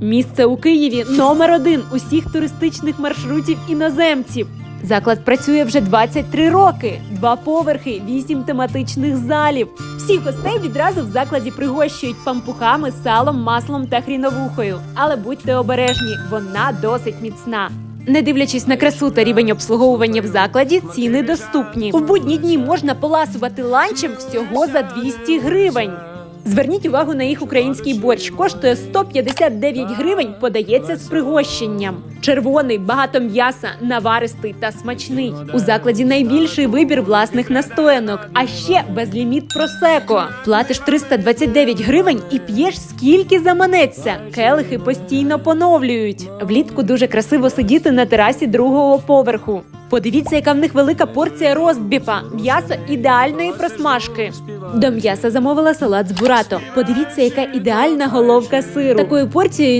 Місце у Києві номер один усіх туристичних маршрутів іноземців. Заклад працює вже 23 роки, два поверхи, вісім тематичних залів. Всіх гостей відразу в закладі пригощують пампухами, салом, маслом та хріновухою. Але будьте обережні, вона досить міцна. Не дивлячись на красу та рівень обслуговування в закладі, ціни доступні. В будні дні можна поласувати ланчем всього за 200 гривень. Зверніть увагу на їх український борщ. Коштує 159 гривень, подається з пригощенням. Червоний, багато м'яса, наваристий та смачний. У закладі найбільший вибір власних настоянок, а ще безліміт просеко. Платиш 329 гривень і п'єш скільки заманеться. Келихи постійно поновлюють. Влітку дуже красиво сидіти на терасі другого поверху. Подивіться, яка в них велика порція ростбіфа, м'ясо ідеальної просмажки. До м'яса замовила салат з бурато. Подивіться, яка ідеальна головка сиру. Такою порцією